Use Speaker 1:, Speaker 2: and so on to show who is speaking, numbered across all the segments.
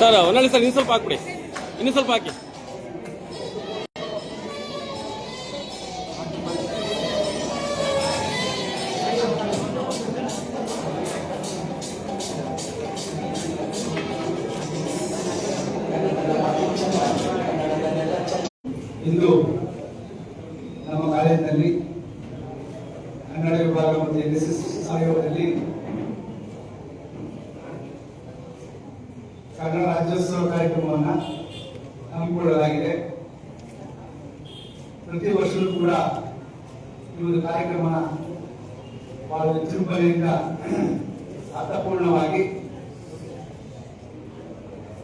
Speaker 1: Sir ಒಂದೊಳ್ಳೆ sir ಇನ್ನು ಸ್ವಲ್ಪ ಹಾಕ್ಬಿಡಿ. ಇನ್ನು ಸ್ವಲ್ಪ ಹಾಕಿ.
Speaker 2: ಇಂದು ನಮ್ಮ ಕಾಲೇಜಿನಲ್ಲಿ ಕನ್ನಡ ವಿಭಾಗ ಮತ್ತು ಎನ್ ಎಸ್ ಎಸ್ ಆಯೋಗದಲ್ಲಿ ಕನ್ನಡ ರಾಜ್ಯೋತ್ಸವ ಕಾರ್ಯಕ್ರಮವನ್ನು ಹಮ್ಮಿಕೊಳ್ಳಲಾಗಿದೆ. ಪ್ರತಿ ವರ್ಷವೂ ಕೂಡ ಈ ಒಂದು ಕಾರ್ಯಕ್ರಮ ಬಹಳ ವಿಜೃಂಭಣೆಯಿಂದ ಅರ್ಥಪೂರ್ಣವಾಗಿ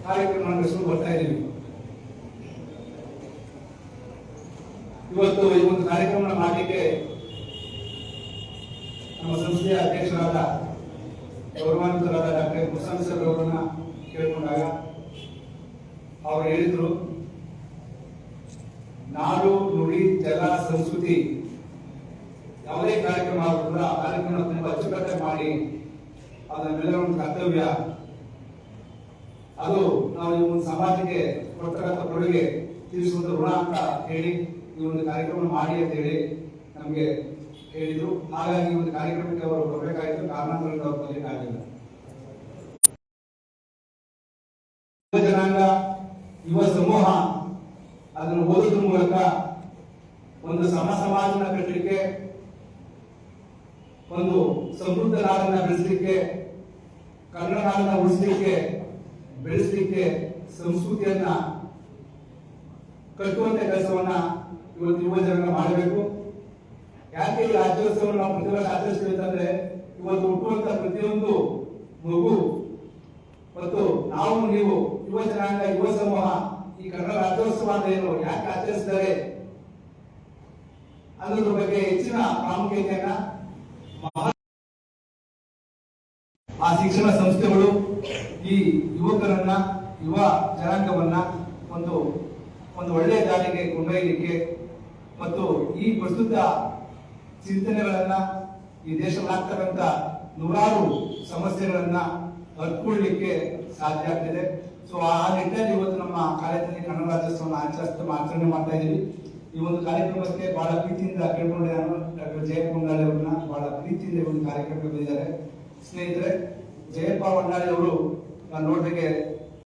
Speaker 2: ಕಾರ್ಯಕ್ರಮ ನಡೆಸಲು ಬರ್ತಾ ಇದ್ದೀವಿ. ಇವತ್ತು ಈ ಒಂದು ಕಾರ್ಯಕ್ರಮ ಮಾಡಲಿಕ್ಕೆ ನಮ್ಮ ಸಂಸ್ಥೆಯ ಅಧ್ಯಕ್ಷರಾದ, ಗೌರವಾನ್ವಿತರಾದ ಡಾಕ್ಟರ್ ಕುಸಾನ್ ಸರ್ ಅವರನ್ನ ಕೇಳಿಕೊಂಡಾಗ ಅವರು ಹೇಳಿದ್ರು, ನಾಡು, ನುಡಿ, ಜಲ, ಸಂಸ್ಕೃತಿ ಯಾವುದೇ ಕಾರ್ಯಕ್ರಮ ಆದ್ರೂ ಕೂಡ ಆ ಕಾರ್ಯಕ್ರಮ ತುಂಬಾ ಅಚ್ಚುಕಟ್ಟಾಗಿ ಮಾಡಿ, ಅದನ್ನೆಲ್ಲ ಒಂದು ಕರ್ತವ್ಯ. ಅದು ನಾವು ಒಂದು ಸಮಾಜಕ್ಕೆ ಕೊಡ್ತಕ್ಕಂಥ ಕೊಡುಗೆ ತೀರಿಸುವಂತ ಋಣ ಅಂತ ಹೇಳಿ ಈ ಒಂದು ಕಾರ್ಯಕ್ರಮ ಮಾಡಿ ಅಂತ ಹೇಳಿ ನಮಗೆ ಹೇಳಿದ್ರು. ಹಾಗಾಗಿ ಒಂದು ಕಾರ್ಯಕ್ರಮಕ್ಕೆ ಅವರು ಬರಬೇಕಾಯಿತು ಕಾರಣಾಂತರದಿಂದ ಅವರು ಬರಲಿಕ್ಕಾಗಲಿಲ್ಲ ಯುವ ಜನಾಂಗ ಯುವ ಸಮೂಹ ಅದನ್ನು ಓದೋದ್ರ ಮೂಲಕ ಒಂದು ಸಮ ಸಮಾಜನ ಕಟ್ಟಲಿಕ್ಕೆ, ಒಂದು ಸಮೃದ್ಧ ನಾಡನ್ನ ಬೆಳೆಸಲಿಕ್ಕೆ, ಕನ್ನಡ ನಾಡನ್ನ ಉಳಿಸಲಿಕ್ಕೆ, ಬೆಳೆಸಲಿಕ್ಕೆ ಸಂಸ್ಕೃತಿಯನ್ನ ಕಟ್ಟುವಂತ ಕೆಲಸವನ್ನ ಇವತ್ತು ಯುವ ಜನರ ಮಾಡಬೇಕು. ಯಾಕೆ ಈ ರಾಜ್ಯೋತ್ಸವವನ್ನು ನಾವು ಪ್ರತಿ ವರ್ಷ ಆಚರಿಸ್ತೀವಿ ಅಂತಂದ್ರೆ, ಇವತ್ತು ಹುಟ್ಟುವಂತ ಪ್ರತಿಯೊಂದು ಮಗು ಮತ್ತು ನಾವು ನೀವು ಯುವ ಜನಾಂಗ, ಯುವ ಸಮೂಹ, ಈ ಕನ್ನಡ ರಾಜ್ಯೋತ್ಸವ ಏನು ಯಾಕೆ ಆಚರಿಸ್ತಾರೆ ಅನ್ನೋದ್ರ ಬಗ್ಗೆ ಹೆಚ್ಚಿನ ಪ್ರಾಮುಖ್ಯತೆಯನ್ನ ಆ ಶಿಕ್ಷಣ ಸಂಸ್ಥೆಗಳು ಈ ಯುವಕರನ್ನ, ಯುವ ಜನಾಂಗವನ್ನ ಒಂದು ಒಂದು ಒಳ್ಳೆಯ ದಾರಿಗೆ ಕೊಂಡೊಯ್ಯಲಿಕ್ಕೆ ಮತ್ತು ಈ ಪ್ರಸ್ತುತ ಚಿಂತನೆಗಳನ್ನ ಈ ದೇಶದಲ್ಲಾಗ್ತಕ್ಕಂಥ ನೂರಾರು ಸಮಸ್ಯೆಗಳನ್ನ ಹತ್ಕೊಳ್ಳಿಕ್ಕೆ ಸಾಧ್ಯ ಆಗ್ತಿದೆ. ಸೊ ಆ ನಿಟ್ಟಿನಲ್ಲಿ ಇವತ್ತು ನಮ್ಮ ಕಾಲೇಜಿನಲ್ಲಿ ಕನ್ನಡ ರಾಜ್ಯೋತ್ಸವ ಆಚರಿಸ್ತಾ ಆಚರಣೆ ಮಾಡ್ತಾ ಇದ್ದೀವಿ. ಈ ಒಂದು ಕಾರ್ಯಕ್ರಮಕ್ಕೆ ಬಹಳ ಪ್ರೀತಿಯಿಂದ ಕೇಳ್ಕೊಂಡೆ ನಾನು ಡಾಕ್ಟರ್ ಜಯಪ್ಪ ಹೊಂಡಾಳಿ ಅವ್ರನ್ನ. ಬಹಳ ಪ್ರೀತಿಯಿಂದ ಒಂದು ಕಾರ್ಯಕ್ರಮಕ್ಕೆ ಬಂದಿದ್ದಾರೆ. ಸ್ನೇಹಿತರೆ, ಜಯಪ್ಪ ಹೊಂಡಾಳಿ ಅವರು ನೋಡಿದಾಗೆ